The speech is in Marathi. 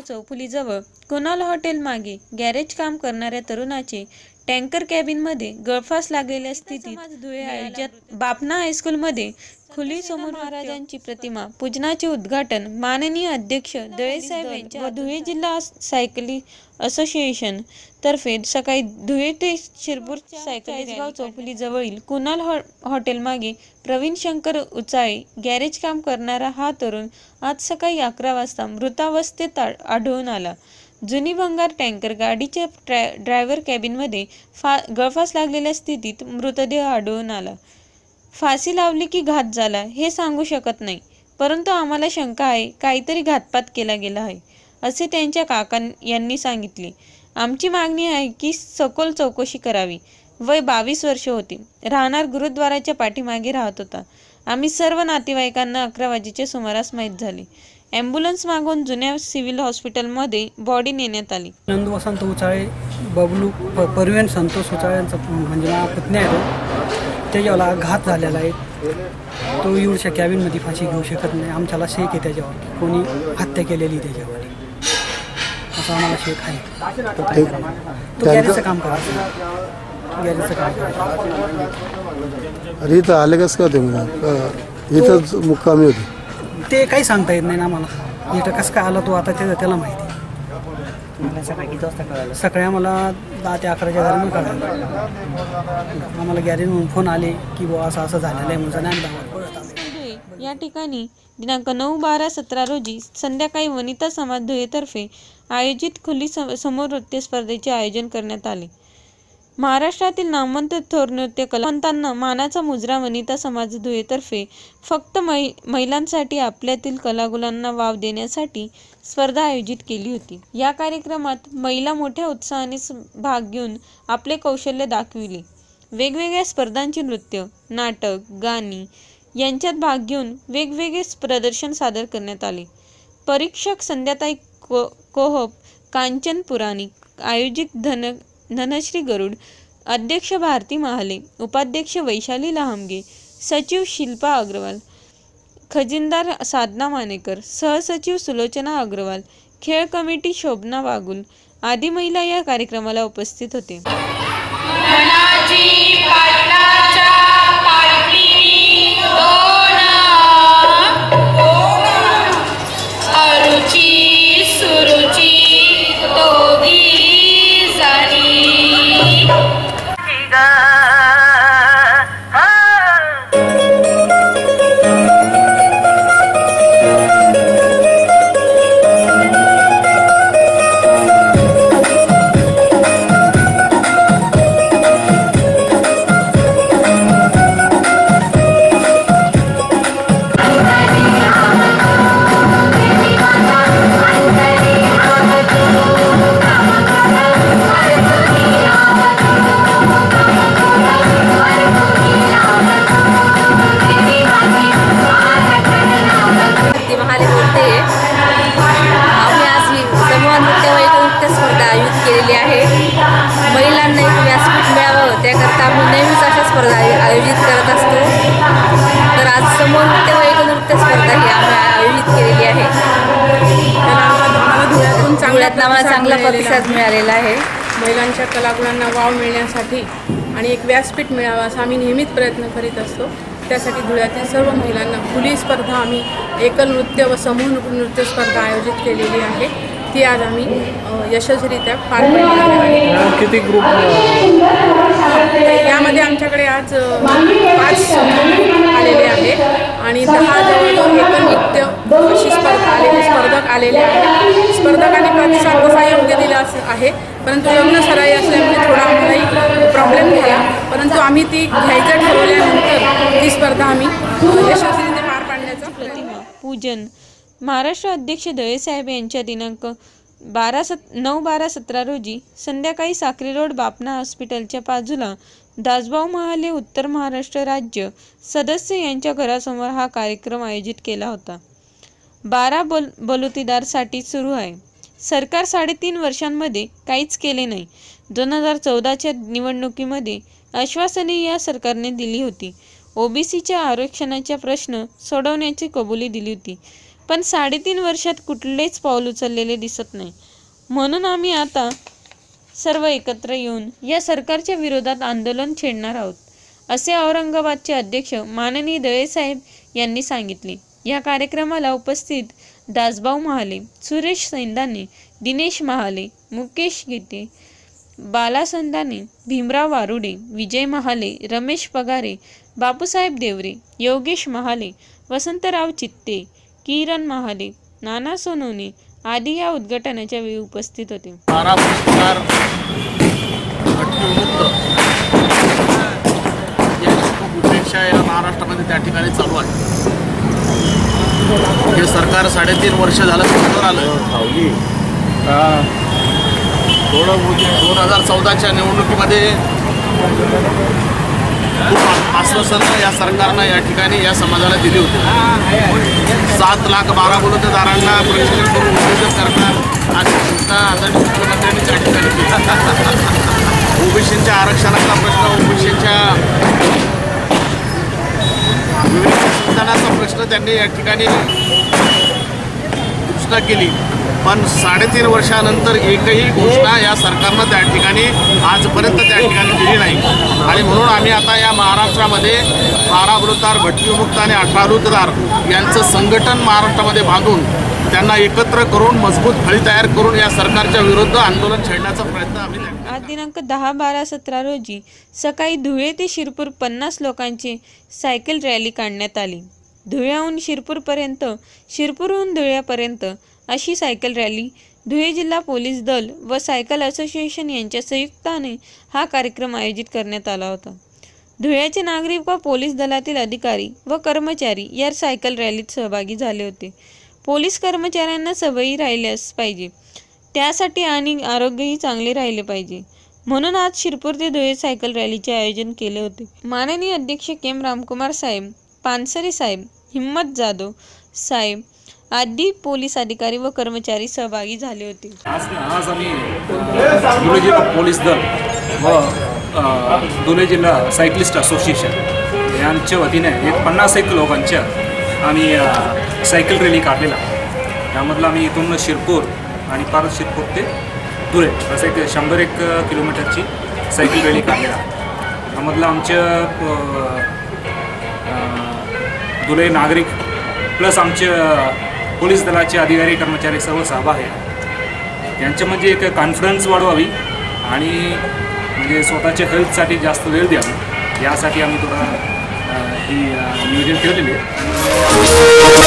चौफुलीजवळ कुणाल हॉटेल मागे गॅरेज काम करणाऱ्या तरुणाचे टँकर कॅबिनमध्ये गळफास लागलेल्या स्थितीत धुळे आयोजित बापना हायस्कूलमध्ये खुली समोर महाराजांची प्रतिमा पूजनाचे उद्घाटन माननीय अध्यक्ष दळेसाहेब यांच्या व धुळे जिल्हा सायकली असोसिएशन तर्फे सकाळी धुळे ते शिरपूर चाळीसगाव चौफुली जवळील कुणाल हॉ हॉटेल मागे प्रवीण शंकर उचाळे गॅरेज काम करणारा हा तरुण आज सकाळी अकरा वाजता मृतावस्थेत आढळून आला. जुनी भंगार टँकर गाडीच्या ट्रॅ ड्रायव्हर कॅबिनमध्ये फा गळफास लागलेल्या स्थितीत मृतदेह आढळून आला. फाशी लावली की घात झाला हे सांगू शकत नाही. परंतु आम्हाला शंका आहे काहीतरी घातपात केला गेला आहे असे त्यांच्या काकां यांनी सांगितले. आमची मागणी आहे की सखोल चौकशी करावी. वय बावीस वर्ष होती. राहणार गुरुद्वाराच्या पाठीमागे राहत होता. आम्ही सर्व नातेवाईकांना अकरा वाजेच्या सुमारास माहीत झाले. ॲम्ब्युलन्स मागून जुन्या सिव्हिल हॉस्पिटलमध्ये बॉडी नेण्यात आली. नंदू वसंत उचाळे बबलू परवीन संतोष उचाळे यांचा म्हणजे पत्नी आहे त्याच्यावाला घात झालेला आहे. तो एवढच्या कॅबिनमध्ये फाशी घेऊ शकत नाही. आमच्याला शेक आहे त्याच्यावर. कोणी हत्या केलेली त्याच्यावर. असं आम्हाला शेक आहे. तो गॅरेजचं काम करायचं गॅरेजचं काम करायचं अरे इथं आले कसं का ते मग अं, इथंच मुक्कामी होते. ते काही सांगता येत नाही ना आम्हाला. इथं कसं काय आला तो आता त्याला माहिती. सकाळी आम्हाला दहा ते अकराच्या दरम्यान कळालं. आम्हाला गॅरेज म्हणून फोन आले की बुवा असं असं झालेलं आहे म्हणून आम्ही धावत पळत आलो. या ठिकाणी दिनांक नऊ बारा सतरा रोजी संध्याकाळी वनिता समाज धुळेतर्फे आयोजित खुली सम समोर नृत्य स्पर्धेचे आयोजन करण्यात आले. महाराष्ट्रातील नामवंत थोर नृत्य कलावंतांना मानाचा मुजरा वनिता समाज धुळेतर्फे फक्त मै महिलांसाठी आपल्यातील कलागुलांना वाव देण्यासाठी स्पर्धा आयोजित केली होती. या कार्यक्रमात महिला मोठ्या उत्साहाने भाग घेऊन आपले कौशल्य दाखविले. वेगवेगळ्या स्पर्धांचे नृत्य नाटक गाणी यांच्यात भाग घेऊन वेगवेगळे प्रदर्शन सादर करण्यात आले. परीक्षक संध्याताई को कोहप कांचन पुराणिक आयोजित धन धनश्री गरुड अध्यक्ष भारती महाले उपाध्यक्ष वैशाली लहामगे सचिव शिल्पा अग्रवाल खजिनदार साधना मानेकर सहसचिव सुलोचना अग्रवाल खेळ कमिटी शोभना वागुल आदी महिला या कार्यक्रमाला उपस्थित होते समूह नृत्य व एक नृत्य स्पर्धा ही आम्ही आयोजित केलेली आहे. धुळ्यातनं आम्हाला चांगला प्रतिसाद मिळालेला आहे. महिलांच्या कलागुणांना वाव मिळण्यासाठी आणि एक व्यासपीठ मिळावा असा आम्ही नेहमीच प्रयत्न करीत असतो. त्यासाठी धुळ्यातील सर्व महिलांना खुली स्पर्धा आम्ही एकल नृत्य व समूह नृत्य स्पर्धा आयोजित केलेली आहे. ती आज आम्ही यशस्वीरित्या पार पाडलेली आहे. किती ग्रुप यामध्ये आमच्याकडे आज पाच आलेले आहे आणि दहा जवळ एकल नृत्य अशी स्पर्धा आलेले स्पर्धक आलेले आहेत. स्पर्धकांनी प्रतिसाद कसा योग्य दिला असं आहे. परंतु लग्न सराई असल्यामुळे थोडा आम्हालाही प्रॉब्लेम झाला. परंतु आम्ही ती घ्यायचं ठरवल्यानंतर ती स्पर्धा आम्ही अ, यशस्वीरित्या पार पाडण्याचा प्रतिमा पूजन. महाराष्ट्र अध्यक्ष दळेसाहेब यांच्या दिनांक बारा सत नऊ बारा सतरा रोजी संध्याकाळी साक्री रोड बापना हॉस्पिटलच्या बाजूला दासभाऊ महाले उत्तर महाराष्ट्र राज्य सदस्य यांच्या घरासमोर हा कार्यक्रम आयोजित केला होता. बारा बल बलुतीदारसाठी सुरू आहे. सरकार साडेतीन वर्षांमध्ये काहीच केले नाही. दोन हजार चौदाच्या निवडणुकीमध्ये आश्वासने या सरकारने दिली होती. ओबीसीच्या आरक्षणाचा प्रश्न सोडवण्याची कबुली दिली होती. पण साडेतीन वर्षात कुठलेच पाऊल उचललेले दिसत नाही. म्हणून आम्ही आता सर्व एकत्र येऊन या सरकारच्या विरोधात आंदोलन छेडणार आहोत असे औरंगाबादचे अध्यक्ष माननीय दळेसाहेब यांनी सांगितले. या कार्यक्रमाला उपस्थित दासभाऊ महाले सुरेश सैंदाने दिनेश महाले मुकेश गीते बालासंदाने भीमराव वारुडे विजय महाले रमेश पगारे बापूसाहेब देवरे योगेश महाले वसंतराव चित्ते किरण महाले नाना सोनवणे आदी या उद्घाटनाच्या वेळी उपस्थित होते. बारा पुरस्कार भटकीमुक्त याची खूप उपेक्षा या महाराष्ट्रामध्ये त्या ठिकाणी चालू आहे. हे सरकार साडेतीन वर्ष झालं सत्तेवर आलं. दोन हजार चौदाच्या निवडणुकीमध्ये खूप आश्वासनं या सरकारनं या ठिकाणी या समाजाला दिली होती. सात लाख बारा बलुतेदारांना प्रशिक्षण करून उद्योजक करणार आणि घोषणा आदरणीय मुख्यमंत्र्यांनी त्या ठिकाणी केली. ओबीसींच्या आरक्षणाचा प्रश्न ओबीसीच्या विविध संविधानाचा प्रश्न त्यांनी या ठिकाणी घोषणा केली. पण साडेतीन वर्षानंतर एकही घोषणा या सरकारनं त्या ठिकाणी आजपर्यंत त्या ठिकाणी दिली नाही. आणि म्हणून आम्ही आता या महाराष्ट्रामध्ये बारा वृत्तार भटकीमुक्त आणि अठरा वृत्तदार यांचं संघटन महाराष्ट्रामध्ये बांधून त्यांना एकत्र करून मजबूत फळी तयार करून या सरकारच्या विरुद्ध आंदोलन छेडण्याचा प्रयत्न आम्ही आज दिनांक दहा बारा सतरा रोजी सकाळी धुळे ते शिरपूर पन्नास लोकांची सायकल रॅली काढण्यात आली. धुळ्याहून शिरपूरपर्यंत शिरपूरहून धुळ्यापर्यंत अशी सायकल रॅली धुळे जिल्हा पोलीस दल व सायकल असोसिएशन यांच्या संयुक्ताने हा कार्यक्रम आयोजित करण्यात आला होता. धुळ्याचे नागरिक व पोलीस दलातील अधिकारी व कर्मचारी या सायकल रॅलीत सहभागी झाले होते. पोलीस कर्मचाऱ्यांना सवयी राहिल्यास पाहिजे. त्यासाठी आणि आरोग्यही चांगले राहिले पाहिजे. म्हणून आज शिरपूर ते धुळे सायकल रॅलीचे आयोजन केले होते. माननीय अध्यक्ष केम रामकुमार साहेब पानसरे साहेब हिम्मत जाधव साहेब आदी पोलीस अधिकारी व कर्मचारी सहभागी झाले होते. आज आज आम्ही धुळे जिल्हा पोलीस दल व धुळे जिल्हा सायकलिस्ट असोसिएशन यांच्या वतीने एक पन्नास एक लोकांच्या आम्ही सायकल रॅली काढलेला. त्यामधला आम्ही इथून शिरपूर आणि परत शिरपूर ते धुळे असं एक शंभर एक किलोमीटरची सायकल रॅली काढलेला. त्यामधला आमच्या धुळे नागरिक प्लस आमच्या पोलीस दलाचे अधिकारी कर्मचारी सर्व सहभाग आहे त्यांच्या म्हणजे एक कॉन्फिडन्स वाढवावी आणि म्हणजे स्वतःच्या हेल्थसाठी जास्त वेळ द्यावी. यासाठी आम्ही थोडा ही नियोजन ठेवलेली आहे.